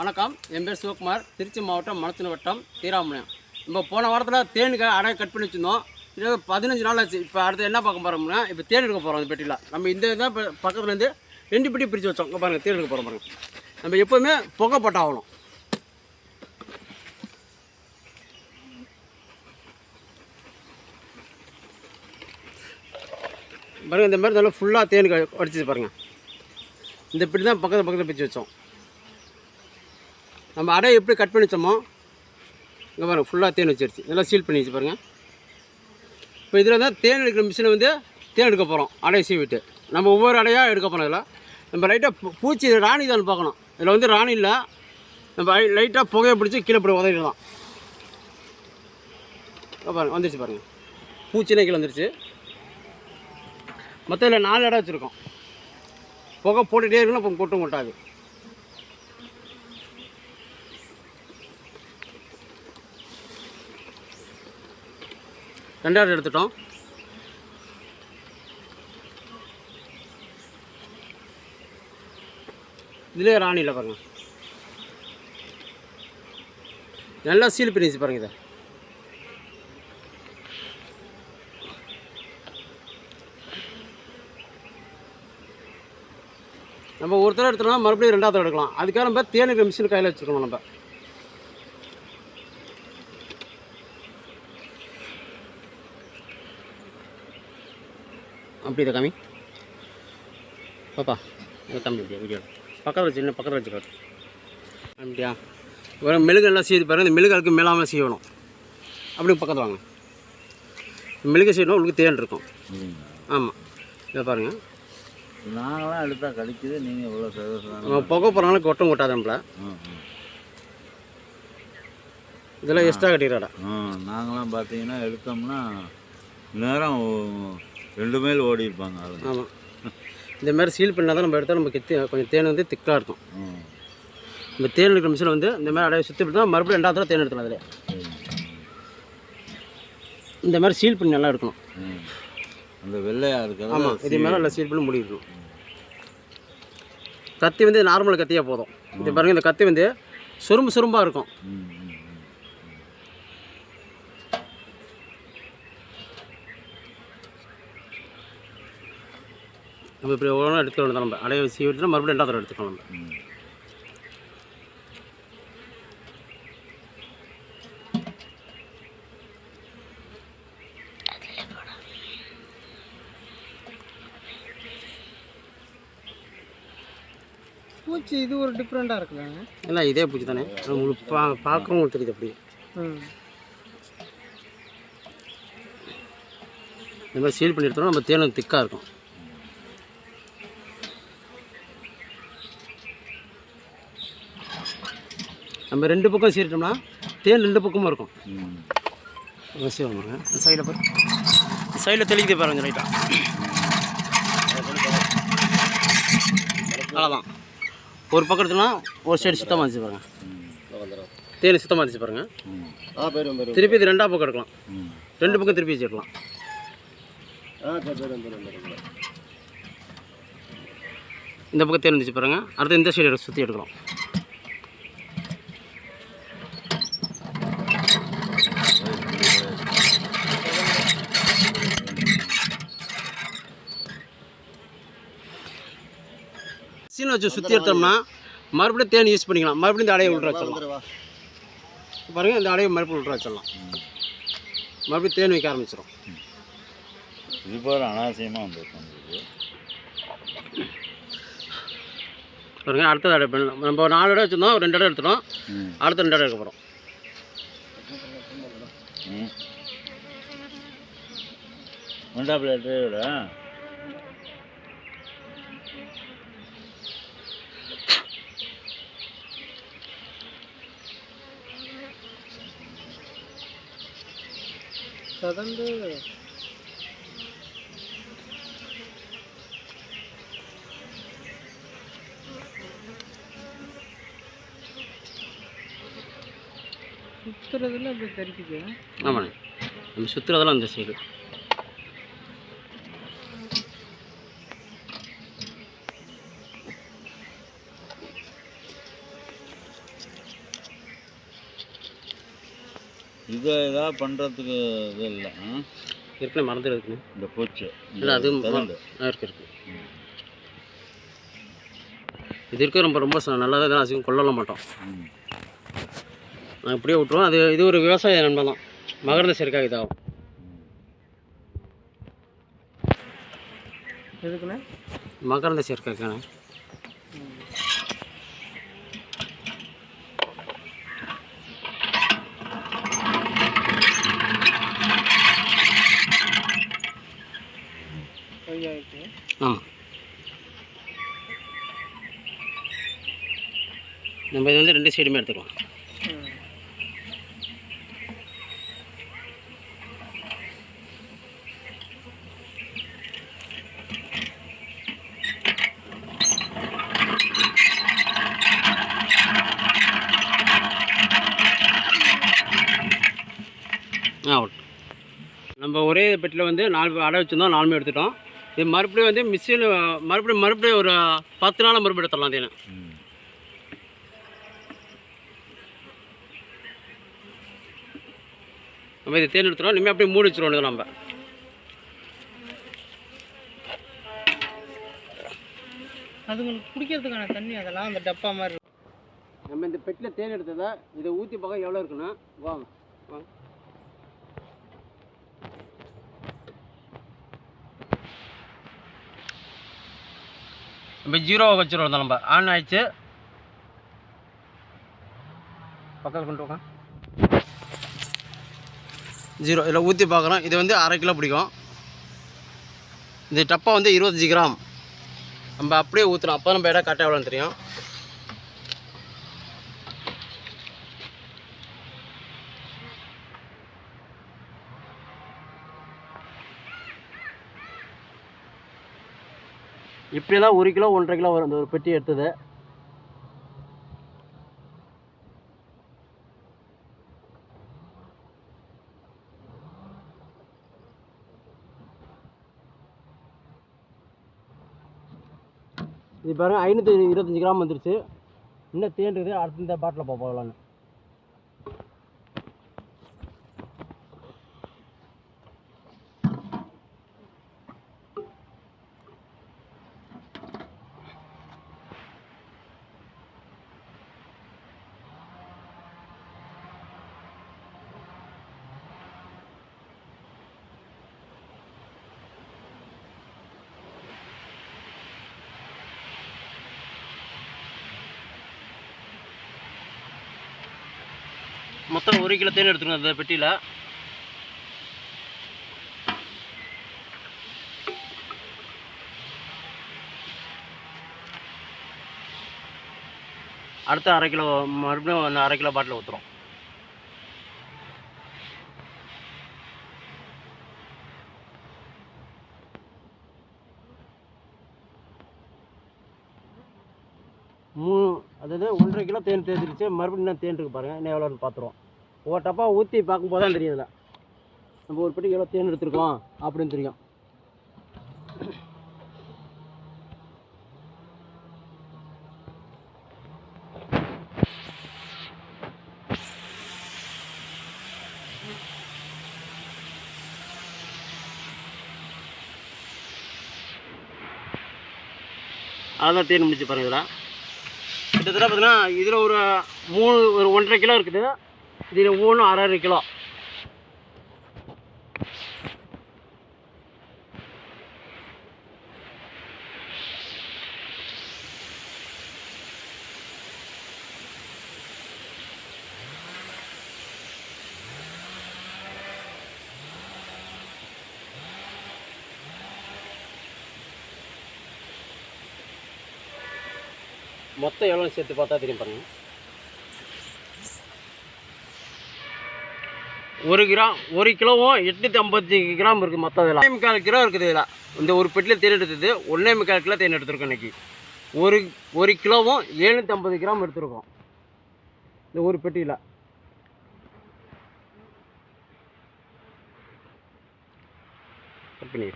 வணக்கம். என் பேர் சிவகுமார். திருச்சி மாவட்டம் மணத்தின வட்டம் தீராமணியம் இப்போ போன வாரத்தில் தேனுக்கு அடை கட் பண்ணி வச்சுருந்தோம். இது பதினஞ்சு நாள் ஆச்சு. இப்போ அடுத்து என்ன பார்க்க போகிறோம்னா இப்போ தேன் எடுக்க போகிறோம் அந்த பெட்டியில். நம்ம இந்த இதான் இப்போ பக்கத்துலேருந்து ரெண்டு பெட்டி பிரித்து வச்சோம். இங்கே பாருங்கள் தேன் எடுக்க போகிறோம் பாருங்கள் நம்ம எப்போவுமே புகை போட்டாகணும் பாருங்கள் இந்த மாதிரி நல்லா ஃபுல்லாக தேன் அடிச்சு பாருங்கள் இந்த பெட்டி தான் பக்கத்து பக்கத்தில் பிரித்து வச்சோம். நம்ம அடை எப்படி கட் பண்ணி வச்சோமோ இங்கே பாருங்கள் ஃபுல்லாக தேன் வச்சிருச்சு. நல்லா சீல் பண்ணி வச்சு பாருங்கள் இப்போ இதில் தான் தேன் எடுக்கிற மிஷினை வந்து தேன் எடுக்க போகிறோம் அடையை சீவிட்டு நம்ம ஒவ்வொரு அடையாக எடுக்க போகிறோம் இதில். நம்ம லைட்டாக பூச்சி ராணி தான் பார்க்கணும். இதில் வந்து ராணி இல்லை. நம்ம லைட்டாக புகையை பிடிச்சி கீழே போய் உதவிடலாம் பாருங்கள் வந்துருச்சு பாருங்கள் பூச்சினே கீழே வந்துருச்சு. மொத்தம் இதில் நாலு இடம் வச்சுருக்கோம். புகை போட்டுகிட்டே இருக்கணும் அப்போ கொட்டும் கொட்டாது. ரெண்டாவது எடுத்துட்டோம். இதுலேயே ராணியில் பாருங்க. நல்லா சீல் பிரிஞ்சு பாருங்கள் இதை. நம்ம ஒரு தடவை எடுத்தோம்னா மறுபடியும் ரெண்டாவது எடுக்கலாம். அதுக்காக நம்ம தேனுக்கு மிஷின் கையில் வச்சுருக்கணும் நம்ம. அப்படி இதை காமி பாப்பா இதை காமி அப்படியா வீடியோ பக்கத்தில் வச்சு இன்னும் பக்கத்தில் வச்சு காட்டு அப்படியா? ஒரு மெழுகு எல்லாம் செய்து பாருங்கள் இந்த மெழுகுக்கு மேலாமல் செய்யணும். அப்படி பக்கத்தில் வாங்க. மெழுகு செய்யணும் உங்களுக்கு தேன் இருக்கும். ஆமாம் இதை பாருங்கள் நாங்களாம் எடுத்தா கடிக்குது நீங்கள் இவ்வளோ நம்ம புகை போகிறனால கொட்டம் கொட்டாது நம்மள இதெல்லாம் எக்ஸ்ட்ரா கட்டிடுறாடா. நாங்களாம் பார்த்தீங்கன்னா எடுத்தோம்னா நேரம் ரெண்டு மைல் ஓடி இருப்பாங்க ஆமாம் இந்த மாதிரி சீல் பண்ணால் தான் நம்ம எடுத்தால் நமக்கு தே- கொஞ்சம் தேன் வந்து திக்காக இருக்கும். ம். இந்த தேன் எடுக்கிற மிஷின் வந்து இந்த மாதிரி அடைய சுற்றி விட்டா மறுபடியும் ரெண்டாவது தடவை தேன் எடுக்கலாம் அதில். இந்த மாதிரி சீல் பண்ணி நல்லா எடுக்கணும். அந்த வெள்ளையா இருக்கிறது ஆமாம் இது மேலே நல்லா சீல் பண்ணி முடிக்கணும் கத்தி வந்து நார்மல் கத்தியாக போதும். இது பாருங்கள் இந்த கத்தி வந்து சுரும்பு சுரும்பாக இருக்கும். நம்ம இப்படி ஒவ்வொன்றும் எடுத்துக்க வேண்டியது நம்ம. அடைய சீவிட்டுனா மறுபடியும் ரெண்டாவது தடவை எடுத்துக்கலாம் நம்ம. ம். பூச்சி இது ஒரு டிஃப்ரெண்ட்டாக இருக்குதாங்க இல்லை இதே பூச்சி தானே. அது உங்களுக்கு பா பார்க்கவும் தெரியுது அப்படி ம். இந்த மாதிரி சீல் பண்ணி எடுத்தோம்னா நம்ம தேனும் திக்காக இருக்கும். நம்ம ரெண்டு பக்கம் சீரிட்டோம்னா தேன் ரெண்டு பக்கமும் இருக்கும். அவசியம் பாருங்க சைடில் பாரு சைடில் தெளிக்குது பாருங்க ரைட்டாக அவ்வளோதான் ஒரு பக்கம் எடுத்தோம்னா ஒரு சைடு சுத்தமாக இருந்துச்சு பாருங்க. தேன் சுத்தமாக இருந்துச்சு பாருங்க. ம். திருப்பி இது ரெண்டா பக்கம் எடுக்கலாம். ரெண்டு பக்கம் திருப்பி வச்சிடலாம். இந்த பக்கம் தேன் இருந்துச்சு பாருங்க. அடுத்து இந்த சைடு சுற்றி எடுக்கலாம் வச்சு சுற்றி எடுத்தோம்னா மறுபடியும் தேன் யூஸ் பண்ணிக்கலாம். மறுபடியும் இந்த அடையை விட்ற வச்சிடலாம். பாருங்க இந்த அடையை மறுபடியும் விட்ற வச்சிடலாம். மறுபடியும் தேன் வைக்க ஆரம்பிச்சிடும் இது பாரு அனாவசியமாக வந்துருக்கோம் இது பாருங்க அடுத்தது அடை பண்ணலாம். நம்ம ஒரு நாலு இடம் வச்சுருந்தோம் ரெண்டு இடம் எடுத்துட்டோம். அடுத்த ரெண்டு இடம் எடுக்க போகிறோம் ம். முண்டா தொடர்ந்து சுற்றுறதுல அப்படி தெரிக்குது. ஆமாண்ணே. நம்ம சுற்றுறதெல்லாம் அந்த சைடு இதை ஏதாவது பண்ணுறதுக்கு இது இல்லை ஆ? இருக்குன்னு மறந்துடு இருக்குன்னு இந்த பூச்சி. இல்லை அது தகண்டு. ஆ, இருக்கு இருக்கு. இது இருக்க ரொம்ப ரொம்ப ச- நல்லதா இதெல்லாம் அசிங்கம் கொல்லலாம் மாட்டோம். நான் இப்படியே விட்ருவோம் அது இது ஒரு விவசாய நண்பன் தான். மகரந்த சேர்க்காக இதாகும். எதுக்குண்ணே? மகரந்த சேர்க்கைக்கான ஆமாம் நம்ம இது வந்து ரெண்டு சைடுமே எடுத்துக்கலாம். ஆ நம்ம ஒரே பெட்டில் வந்து நாலு அடை வச்சுருந்தோம் நாலுமே எடுத்துட்டோம். இது மறுபடியும் வந்து மிஷின் மறுபடியும் மறுபடியும் ஒரு பத்து நாள் மறுபடியும் எடுத்துடலாம் தேனை. நம்ம இது தேன் எடுத்துட்டோம் இனிமேல் அப்படியே மூடி வச்சிருவோம் நம்ம. அதுங்களுக்கு குடிக்கிறதுக்கான தண்ணி அதெல்லாம் அந்த டப்பா மாதிரி நம்ம இந்த பெட்டில் தேன் எடுத்ததை இதை ஊற்றி பார்க்க எவ்வளோ இருக்குன்னா வாங்க வாங்க. இப்போ ஜீரோவை வச்சுருவோம் நம்ம ஆன் ஆயிடுச்சு. பக்கத்தில் கொண்டு வாங்க. ஜீரோ. இதில் ஊற்றி பார்க்குறோம் இது வந்து அரை கிலோ பிடிக்கும். இந்த டப்பா வந்து இருபத்தஞ்சி கிராம். நம்ம அப்படியே ஊற்றுறோம் அப்போ நம்ம இடம் கரெக்டாக எவ்வளோன்னு தெரியும். இப்படி தான் ஒரு கிலோ ஒன்றரை கிலோ வரும். இந்த ஒரு பெட்டி எடுத்தது. இது பாருங்கள் ஐநூற்றி இருபத்தஞ்சி கிராம் வந்துருச்சு. இன்னும் தேன் அடுத்த இந்த பாட்டில் போகலான்னு மொத்தம் ஒரு கிலோ தேன் எடுத்துக்கணும் அந்த பெட்டியில். அடுத்த அரை கிலோ மறுபடியும் அந்த அரை கிலோ பாட்டில் ஊற்றுறோம் மூ அதாவது ஒன்றரை கிலோ தேன் தேர்ந்துருச்சு மறுபடியும் என்ன தேன் இருக்கு பாருங்கள் என்ன எவ்வளோன்னு பார்த்துருவோம். ஒவ்வொரு டப்பா ஊற்றி பார்க்கும்போது தான் தெரியுதுல நம்ம ஒரு பெட்டி எவ்வளோ தேன் எடுத்துருக்கோம் அப்படின்னு தெரியும். அதான் தேன் முடிச்சு பாருங்களா கிட்டத்தட்ட பார்த்தீங்கன்னா இதில் ஒரு மூணு ஒரு ஒன்றரை கிலோ இருக்குது. இதில் மூணு அரை அரை கிலோ. மொத்தம் எவ்வளோ சேர்த்து பார்த்தா தெரியும் பாருங்கள் ஒரு கிராம் ஒரு கிலோவும் எட்நூற்றி ஐம்பத்தி கிராம் இருக்குது மொத்தம் இதில் ஒன்றே முக்கால் கிலோ இருக்குது இதில் இந்த ஒரு பெட்டியில் தேன் எடுத்தது ஒன்றே முக்கால் கிலோ தேன் எடுத்திருக்கோம் இன்றைக்கி ஒரு ஒரு கிலோவும் எழுநூற்றி ஐம்பது கிராம் எடுத்திருக்கோம். இந்த ஒரு பெட்டியில். கட் பண்ணி